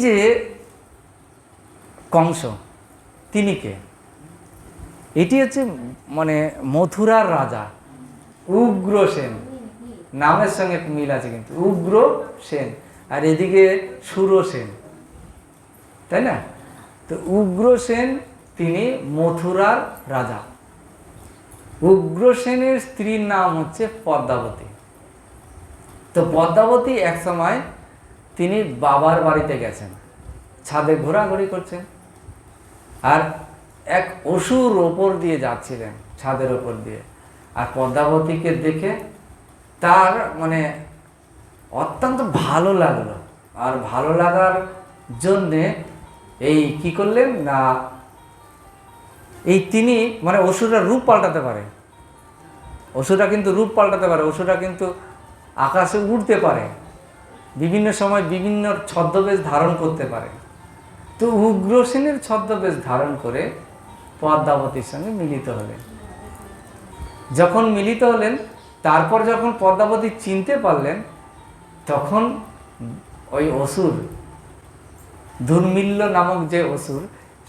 যে কংস, তিনি কে? এটি হচ্ছে মানে মথুরার রাজা, উগ্র সেন। নামের সঙ্গে মিল আছে কিন্তু, উগ্র সেন। আর এদিকে সুর সেন, তাই না? তো উগ্র সেন, তিনি মথুরার রাজা। উগ্রসেনের স্ত্রীর নাম হচ্ছে পদ্মাবতী। তো পদ্মাবতী এক সময় তিনি বাবার বাড়িতে গেছেন। ছাদে ঘোরাঘুরি করছেন। আর এক অসুর ওপর দিয়ে যাচ্ছিলেন ছাদের ওপর দিয়ে। আর পদ্মাবতীকে দেখে তার মানে অত্যন্ত ভালো লাগল। আর ভালো লাগার জন্যে এই কি করলেন না এই তিনি মানে অসুররা রূপ পাল্টাতে পারে। অসুররা কিন্তু রূপ পাল্টাতে পারে, অসুররা কিন্তু আকাশে উড়তে পারে। বিভিন্ন সময় বিভিন্ন ছদ্মবেশ ধারণ করতে পারে। তো উগ্রসেনের ছদ্মবেশ ধারণ করে পদ্মাবতীর সঙ্গে মিলিত হলেন। যখন মিলিত হলেন, তারপর যখন পদ্মাবতী চিনতে পারলেন, তখন ওই অসুর দুর্মিল্য নামক যে অসুর,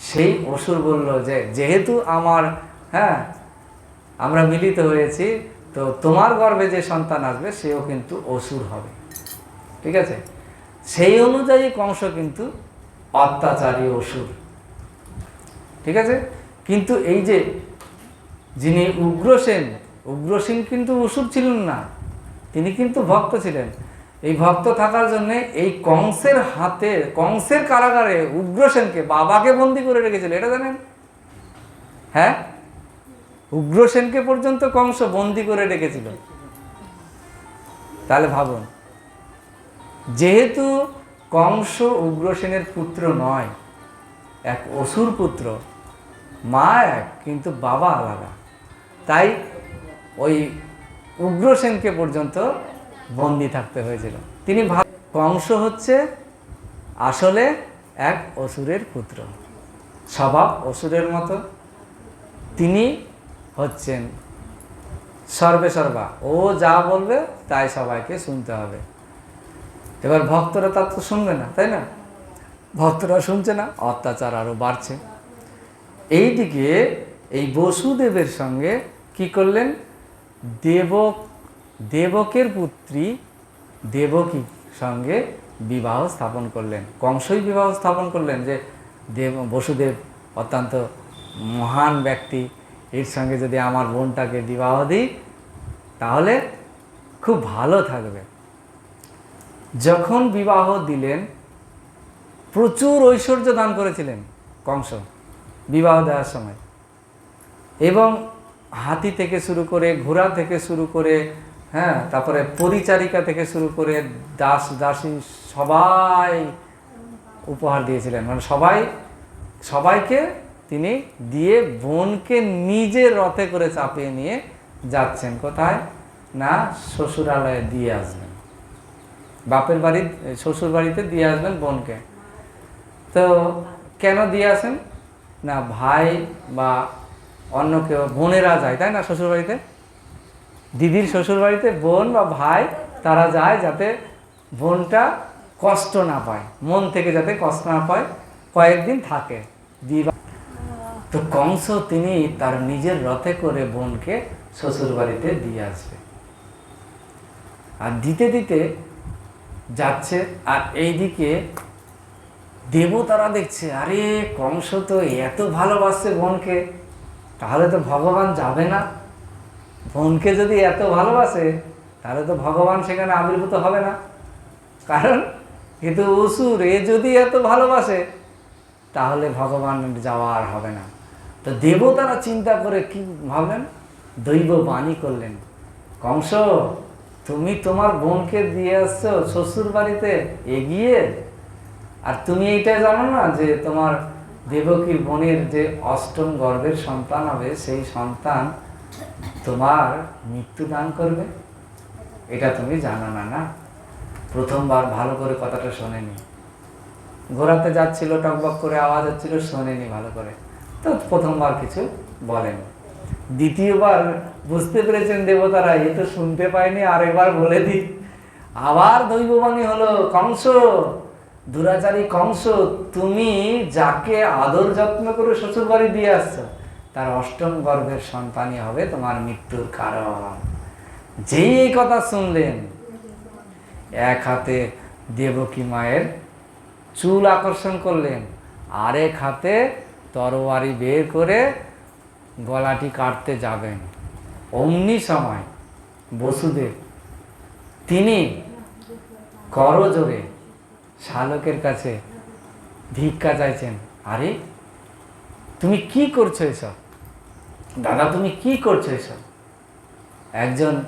সেই অসুর বলল যে, যেহেতু আমার হ্যাঁ আমরা মিলিত হয়েছি, তো তোমার গর্ভে যে সন্তান আসবে, সেও কিন্তু অসুর হবে। ঠিক আছে? সেই অনুযায়ী কংস কিন্তু অত্যাচারী অসুর। ঠিক আছে? কিন্তু এই যে যিনি উগ্রসেন উগ্রসেন কিন্তু অসুর ছিলেন না, তিনি কিন্তু ভক্ত ছিলেন। এই ভক্ত থাকার জন্য এই কংসের হাতে, কংসের কারাগারে উগ্রসেনকে বাবাকে বন্দি করে রেখেছিল, এটা জানেন? হ্যাঁ? উগ্রসেনকে পর্যন্ত কংস বন্দি করে রেখেছিল। তাহলে ভাবুন যেহেতু কংস উগ্রসেনের পুত্র নয়, এক অসুর পুত্র, মা এক, কিন্তু বাবা আলাদা। তাই ওই উগ্রসেনকে পর্যন্ত বন্দি থাকতে হয়েছিল। তিনি ভাব, কংস হচ্ছে আসলে এক অসুরের পুত্র। স্বভাব অসুরের মতো। তিনি হচ্ছেন সর্বে সর্বা ও যা বলবে তাই সবাইকে শুনতে হবে। এবার ভক্তরা তার তো শুনবে না, তাই না? ভক্তরা শুনছে না, অত্যাচার আরও বাড়ছে। এইদিকে এই বসুদেবের সঙ্গে কি করলেন? দেবক, দেবকের পুত্রী দেবকী সঙ্গে বিবাহ স্থাপন করলেন। কংসই বিবাহ স্থাপন করলেন যে দেব, বসুদেব অত্যন্ত মহান ব্যক্তি, এর সঙ্গে যদি আমার বোনটাকে বিবাহ দিই, তাহলে খুব ভালো থাকবে। যখন বিবাহ দিলেন, প্রচুর ঐশ্বর্য দান করেছিলেন কংস বিবাহ দেওয়ার সময়। এবং হাতি থেকে শুরু করে ঘোড়া থেকে শুরু করে হ্যাঁ তারপরে পরিচারিকা থেকে শুরু করে দাস, দাসী সবাই উপহার দিয়েছিলেন। মানে সবাই, সবাইকে তিনি দিয়ে বোনকে নিজে রথে করে চাপিয়ে নিয়ে যাচ্ছেন। কোথায়? না, শ্বশুরালয়ে দিয়ে আসবেন। বাপের বাড়ি, শ্বশুর বাড়িতে দিয়ে আসবেন বোনকে। তো কেন দিয়ে আসেন? না, ভাই বা অন্য কেউ, বোনেরা যায়, তাই না শ্বশুর বাড়িতে? দিদির শ্বশুর বাড়িতে বোন বা ভাই, তারা যায় যাতে বোনটা কষ্ট না পায়, মন থেকে যাতে কষ্ট না পায়, কয়েকদিন থাকে। দিবা তো কংস তিনি তার নিজের রথে করে বোনকে শ্বশুর বাড়িতে দিয়ে আসবে। আর দিতে দিতে যাচ্ছে, আর এইদিকে দেবতারা দেখছে, আরে কংস তো এত ভালোবাসছে বোনকে, তাহলে তো ভগবান যাবে না। বোনকে যদি এত ভালোবাসে, তাহলে তো ভগবান সেখানে আবির্ভূত হবে না। কারণ কিন্তু অসুর, এ যদি এত ভালোবাসে, তাহলে ভগবান যাওয়া আর হবে না। তো দেবতারা চিন্তা করে কি ভাবলেন? দৈব বাণী করলেন। কংস তুমি তোমার বোনকে দিয়ে আসছো শ্বশুর বাড়িতে এগিয়ে? আর তুমি এইটা জানো না যে তোমার দেবকীর বোনের যে অষ্টম গর্ভের সন্তান হবে, সেই সন্তান তোমার মৃত্যু দান করবে? এটা তুমি জানো না না? প্রথমবার ভালো করে কথাটা শোনেনি। ঘোরাতে যাচ্ছিল, টকবক করে আওয়াজ হচ্ছিল, শোনেনি ভালো করে। তো প্রথমবার কিছু বলেনি। দ্বিতীয়বার বুঝতে পেরেছেন দেবতারা, এ তো শুনতে পায়নি আর এবার বলে দিই। আবার দৈববাণী হলো, কংস, দুরাচারী কংস, তুমি যাকে আদর যত্ন করে শ্বশুর বাড়ি দিয়ে আসছো, তার অষ্টম গর্ভের সন্তানই হবে তোমার মৃত্যুর কারণ। যেই এই কথা শুনলেন, এক হাতে দেবকী মায়ের চুল আকর্ষণ করলেন, আরেক হাতে তরবারি বের করে গলাটি কাটতে যাবেন। অমনি সময় বসুদেব, তিনি করজোরে শালকের কাছে ভিক্ষা চাইছেন। আরে, তুমি কি করছ এসব? দাদা, তুমি কি করছ এসব? একজন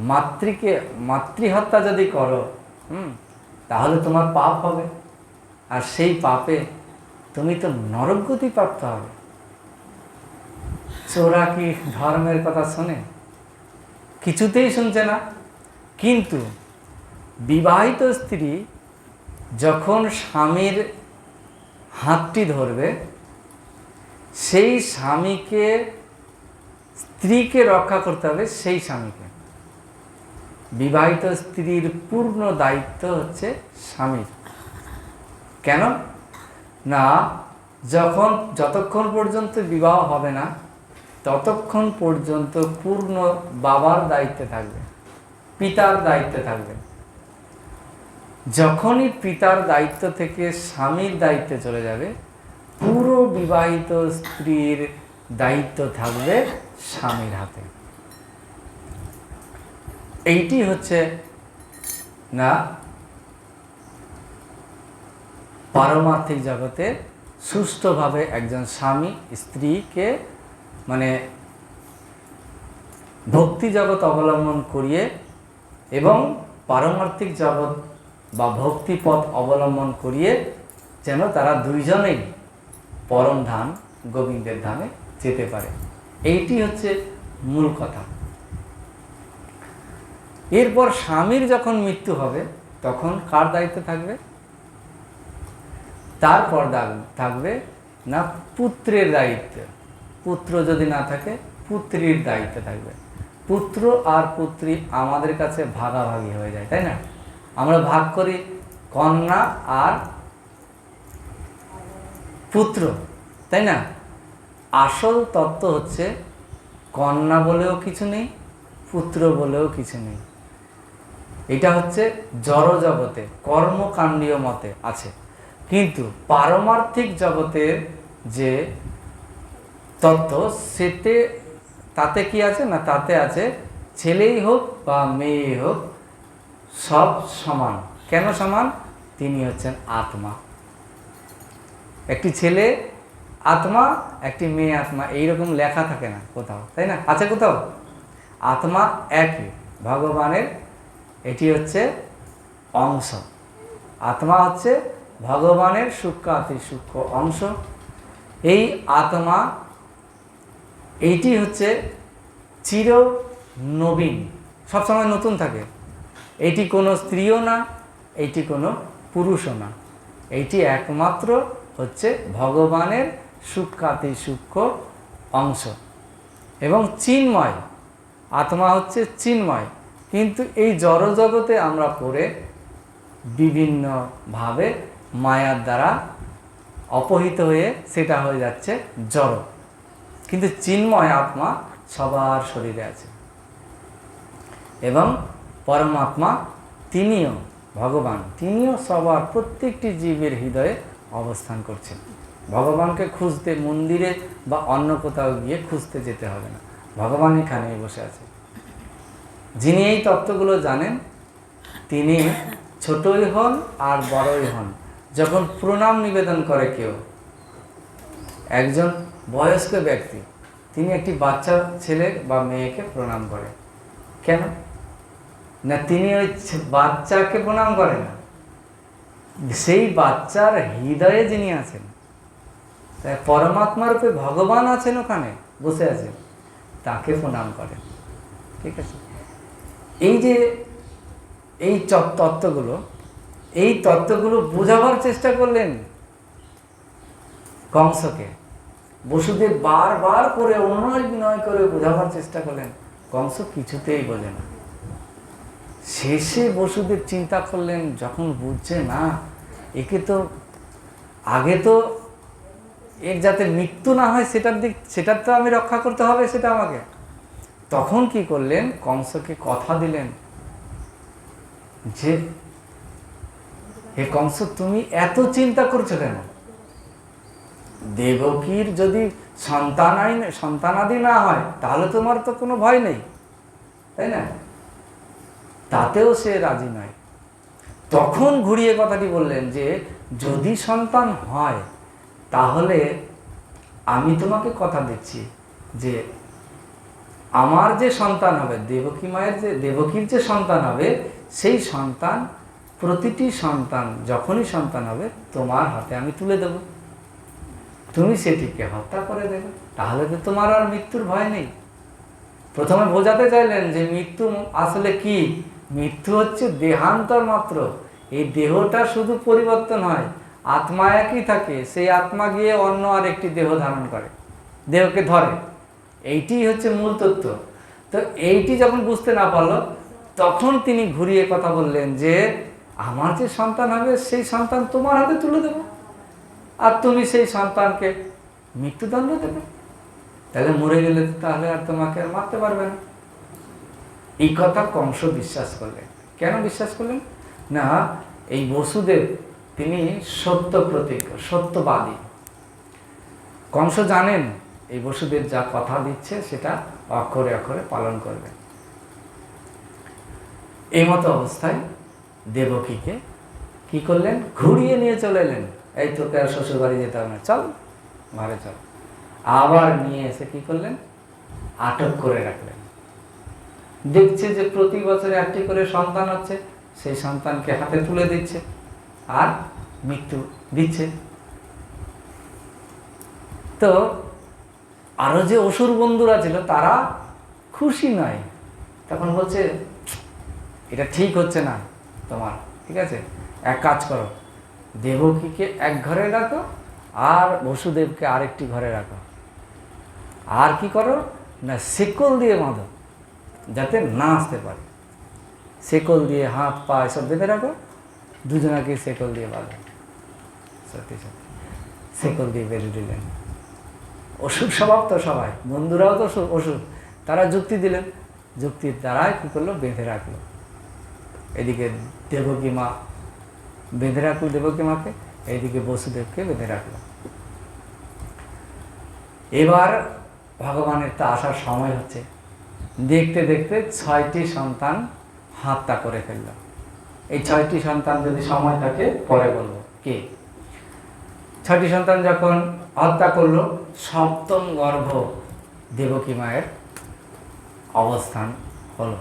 মাতৃকে, মাতৃহত্যা যদি করো, হুম, তাহলে তোমার পাপ হবে। আর সেই পাপে তুমি তো নরকগতি প্রাপ্ত হবে। চোরা কি ধর্মের কথা শোনে? কিছুতেই শুনছে না। কিন্তু বিবাহিত স্ত্রী যখন স্বামীর হাতটি ধরবে, সেই স্বামীকে, স্ত্রীকে রক্ষা করতে হবে সেই স্বামীকে। বিবাহিত স্ত্রীর পূর্ণ দায়িত্ব হচ্ছে স্বামীর। কেন? না, যখন, যতক্ষণ পর্যন্ত বিবাহ হবে না ততক্ষণ পর্যন্ত পূর্ণ বাবার দায়িত্বে থাকবে, পিতার দায়িত্বে থাকবে। যখনই পিতার দায়িত্ব থেকে স্বামীর দায়িত্বে চলে যাবে, পুরো বিবাহিত স্ত্রীর দায়িত্ব থাকবে স্বামীর হাতে। এইটি হচ্ছে না, পারমার্থিক জগতে সুষ্ঠুভাবে একজন স্বামী স্ত্রীকে মানে ভক্তি জগৎ অবলম্বন করিয়ে এবং পারমার্থিক জগৎ বা ভক্তি পথ অবলম্বন করিয়ে যেন তারা দুইজনেই পরম ধাম গোবিন্দের ধামে যেতে পারে। এইটি হচ্ছে মূল কথা। এরপর স্বামীর যখন মৃত্যু হবে, তখন কার দায়িত্ব থাকবে? তারপর থাকবে না, পুত্রের দায়িত্ব। পুত্র যদি না থাকে, পুত্রীর দায়িত্ব থাকবে। পুত্র আর পুত্রী আমাদের কাছে ভাগাভাগি হয়ে যায়, তাই না? আমরা ভাগ করি কন্যা আর পুত্র, তাই না? আসল তত্ত্ব হচ্ছে কন্যা বলেও কিছু নেই, পুত্র বলেও কিছু নেই। এটা হচ্ছে জড় জগতে কর্মকাণ্ডীয় মতে আছে। কিন্তু পারমার্থিক জগতের যে তত্ত্ব সেতে, তাতে কি আছে না তাতে আছে? ছেলেই হোক বা মেয়েই হোক, সব সমান। কেন সমান? তিনি হচ্ছেন আত্মা। একটি ছেলে আত্মা, একটি মেয়ে আত্মা, এইরকম লেখা থাকে না কোথাও, তাই না? আছে কোথাও? আত্মা একই। ভগবানের, এটি হচ্ছে অংশ। আত্মা হচ্ছে ভগবানের সূক্ষ্ম অতি সূক্ষ্ম অংশ। এই আত্মা এইটি হচ্ছে চির নবীন সবসময় নতুন থাকে। এটি কোনো স্ত্রীও না এটি কোনো পুরুষও না। এইটি একমাত্র হচ্ছে ভগবানের সূক্ষ্মাতি সূক্ষ্ম অংশ। এবং চিন্ময়, আত্মা হচ্ছে চিন্ময়। কিন্তু এই জড়জগতে আমরা পড়ে বিভিন্নভাবে মায়ার দ্বারা অপহিত হয়ে সেটা হয়ে যাচ্ছে জড়। কিন্তু চিন্ময় আত্মা সবার শরীরে আছে। এবং পরমাত্মা তিনিও ভগবান, তিনিও সবার প্রত্যেকটি জীবের হৃদয়ে অবস্থান করছেন। ভগবানকে খুঁজতে মন্দিরে বা অন্য কোথাও গিয়ে খুঁজতে যেতে হবে না। ভগবান এখানেই বসে আছে। যিনি এই তত্ত্বগুলো জানেন, তিনি ছোটই হন আর বড়ই হন। যখন প্রণাম নিবেদন করে কেউ, একজন বয়স্ক ব্যক্তি, তিনি একটি বাচ্চা ছেলে বা মেয়েকে প্রণাম করে। কেন? না, তিনি ওই বাচ্চাকে প্রণাম করে না। সেই বাচ্চার হৃদয়ে যিনি আছেন, তাই পরমাত্মা রূপে ভগবান আছেন ওখানে, বসে আছেন, তাকে প্রণাম করেন। ঠিক আছে? এই যে, এই তত্ত্বগুলো এই তত্ত্বগুলো বোঝাবার চেষ্টা করলেন কংসকে। বসুদেব বারবার করে অনুনয় বিনয় করে বোঝাবার চেষ্টা করলেন। কংস কিছুতেই বোঝে না। শেষে বসুদেব চিন্তা করলেন, যখন বুঝছে না, একে তো, আগে তো এর যাতে মৃত্যু না হয় সেটার দিক, সেটার তো আমি রক্ষা করতে হবে সেটা আমাকে। তখন কি করলেন কংসকে কথা দিলেন যে, হে কংস তুমি এত চিন্তা করছ কেন? দেবকীর যদি সন্তানাই সন্তানাদি না হয়, তাহলে তোমার তো কোনো ভয় নেই। তাই না? তাতেও সে রাজি নয় তখন ঘুরিয়ে কথাটি বললেন যে, যদি সন্তান হয়, তাহলে আমি তোমাকে কথা দিচ্ছি যে, আমার যে সন্তান হবে, দেবকী মায়ের যে দেবকীর যে সন্তান হবে, সেই সন্তান প্রতিটি সন্তান, যখনই সন্তান হবে, তোমার হাতে আমি তুলে দেব। তুমি সেটিকে হত্যা করে দেবে। তাহলে তো তোমার আর মৃত্যুর ভয় নেই। প্রথমে বোঝাতে চাইলেন যে মৃত্যু আসলে কি? মৃত্যু হচ্ছে দেহান্তর মাত্র। এই দেহটা শুধু পরিবর্তন হয়। আত্মা একই থাকে। সেই আত্মা গিয়ে অন্য আর একটি দেহ ধারণ করে। দেহকে ধরে। এইটি হচ্ছে মূল তত্ত্ব। তো এইটি যখন বুঝতে না পারল, তখন তিনি ঘুরিয়ে কথা বললেন যে, আমার যে সন্তান হবে, সেই সন্তান তোমার হাতে তুলে দেবো। আর তুমি সেই সন্তানকে মৃত্যুদণ্ড দেবে। তাহলে মরে গেলে তাহলে আর তোমাকে আর মারতে পারবে না। এই কথা কংস বিশ্বাস করলেন। কেন বিশ্বাস করলেন? না, এই বসুদেব, তিনি সত্য প্রতীক, সত্যবাদী। কংস জানেন এই বসুদেব যা কথা দিচ্ছে, সেটা অক্ষরে অক্ষরে পালন করবে এই মতো অবস্থায় দেবকীকে কি করলেন? ঘুরিয়ে নিয়ে চলে এলেন। এই তোকে আর শ্বশুর বাড়ি যেতে হবে না। চল, ঘরে চল। আবার নিয়ে এসে কি করলেন? আটক করে রাখলেন। দেখছে যে প্রতি বছরে একটি করে সন্তান হচ্ছে সেই সন্তানকে হাতে তুলে দিচ্ছে আর মৃত্যু দিচ্ছে। তো আরও যে অসুর বন্ধুরা ছিল, তারা খুশি নয়। তখন বলছে, এটা ঠিক হচ্ছে না তোমার, ঠিক আছে? এক কাজ করো দেবকীকে এক ঘরে রাখো আর বসুদেবকে আরেকটি ঘরে রাখো। আর কি করো? না সেকল দিয়ে বাঁধো, যাতে না আসতে পারে। সেকল দিয়ে হাত, পা এসব বেঁধে রাখো, দুজনাকে সেকল দিয়ে বাঁধো। সত্যি সত্যি। সেকল দিয়ে বেঁধে দিলেন। ওষুধ স্বভাব তো সবাই, বন্ধুরাও তো ওষুধ তারা যুক্তি দিলেন। যুক্তির দ্বারাই কী করল? বেঁধে রাখল। এদিকে দেবকী মা বেঁধে রাখল দেবকী মাকে, এইদিকে বসুদেবকে বেঁধে রাখল এবার ভগবানের তো আসার সময় হচ্ছে। দেখতে দেখতে ছয়টি সন্তান হত্যা করে ফেলল। এই ছয়টি সন্তান যদি সময় থাকে, পরে বলব। কে? ছয়টি সন্তান যখন হত্যা করল, সপ্তম গর্ভ দেবকী মায়ের অবস্থান হলো।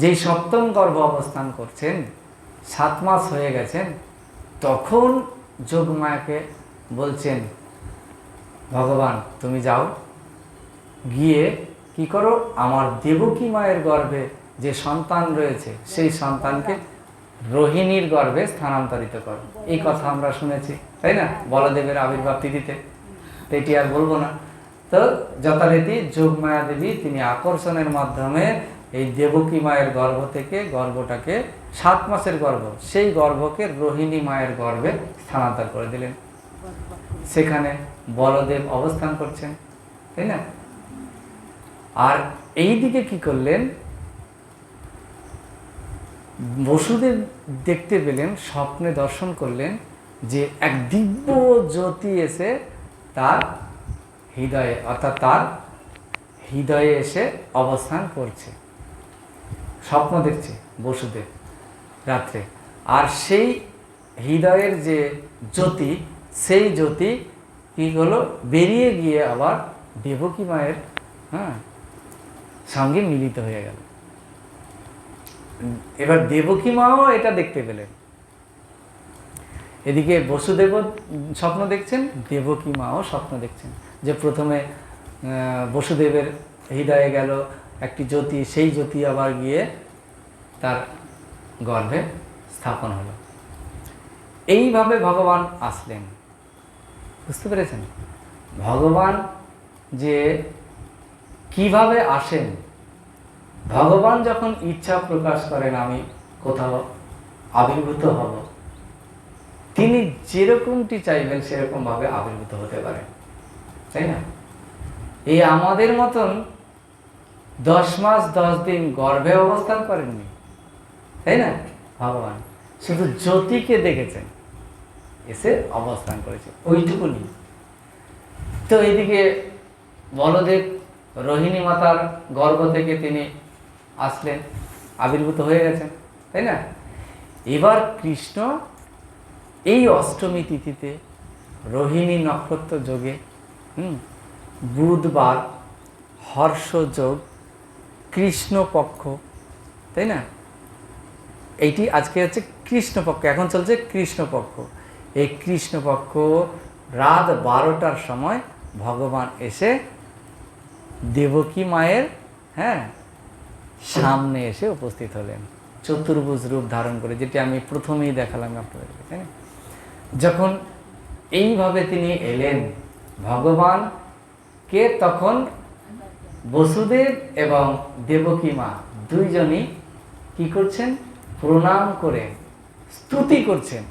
যেই সপ্তম গর্ভ অবস্থান করছেন, সাত মাস হয়ে গেছেন তখন যোগমায়াকে বলছেন, ভগবান, তুমি যাও, গিয়ে কি করো? আমার দেবকী মায়ের গর্ভে যে সন্তান রয়েছে, সেই সন্তানকে রোহিণীর গর্ভে স্থানান্তরিত করো। এই কথা আমরা শুনেছি, তাই না? বলদেবের আবির্ভাব তিথিতে। এটি আর বলব না। তো যথারীতি যোগমায়া দেবী তিনি আকর্ষণের মাধ্যমে এই দেবকী মায়ের গর্ভ থেকে গর্ভটাকে সাত মাসের গর্ভ, সেই গর্ভকে রোহিণী মায়ের গর্ভে স্থানান্তর করে দিলেন। সেখানে বলদেব অবস্থান করছেন, তাই না? আর এই দিকে কি করলেন? বসুদেব দেখতে পেলেন, স্বপ্নে দর্শন করলেন যে এক দিব্য জ্যোতি এসে তার হৃদয়ে, অর্থাৎ তার হৃদয়ে এসে অবস্থান করছে। স্বপ্ন দেখছে বসুদেব। রাত্রে। আর সেই হৃদয়ের যে জ্যোতি, সেই জ্যোতি কি হলো? বেরিয়ে গিয়ে আবার দেবকী মায়ের হ্যাঁ সঙ্গে মিলিত হয়ে গেল। এবার দেবকী মাও এটা দেখতে পেলেন। এদিকে বসুদেব স্বপ্ন দেখছেন, দেবকী মাও স্বপ্ন দেখছেন। যে প্রথমে বসুদেবের হৃদয়ে গেল একটি জ্যোতি, সেই জ্যোতি আবার গিয়ে তার গর্ভে স্থাপন হলো। এইভাবে ভগবান আসলেন। বুঝতে পেরেছেন? ভগবান যে কীভাবে আসেন, ভগবান যখন ইচ্ছা প্রকাশ করেন, আমি কোথাও আবির্ভূত হব। তিনি যেরকমটি চাইবেন সেরকম ভাবে আবির্ভূত হতে পারেন। তাই না? এই আমাদের মতন দশ মাস দশ দিন গর্ভে অবস্থান করেননি। তাই না? ভগবান। শুধু জ্যোতিকে দেখেছেন, এসে অবস্থান করেছে ওইটুকুনি তো এইদিকে বলদেব রোহিণী মাতার গর্ভ থেকে তিনি আসলেন, আবির্ভূত হয়ে গেছেন, তাই না? এবার কৃষ্ণ এই অষ্টমী তিথিতে রোহিণী নক্ষত্র যোগে, হুম, বুধবার হর্ষযোগ কৃষ্ণপক্ষ, তাই না? এইটি আজকে হচ্ছে কৃষ্ণপক্ষ, এখন চলছে কৃষ্ণপক্ষ। এই কৃষ্ণপক্ষ রাত বারোটার সময় ভগবান এসে দেবকী মায়ের হ্যাঁ সামনে এসে উপস্থিত হলেন। চতুর্ভুজ রূপ ধারণ করে, যেটি আমি প্রথমেই দেখালাম আপনাদেরকে, তাই না? যখন এইভাবে তিনি এলেন ভগবানকে তখন? বসুদেব এবং দেবকী মা, দুইজনই কি করছেন? প্রণাম করে স্তুতি করছেন।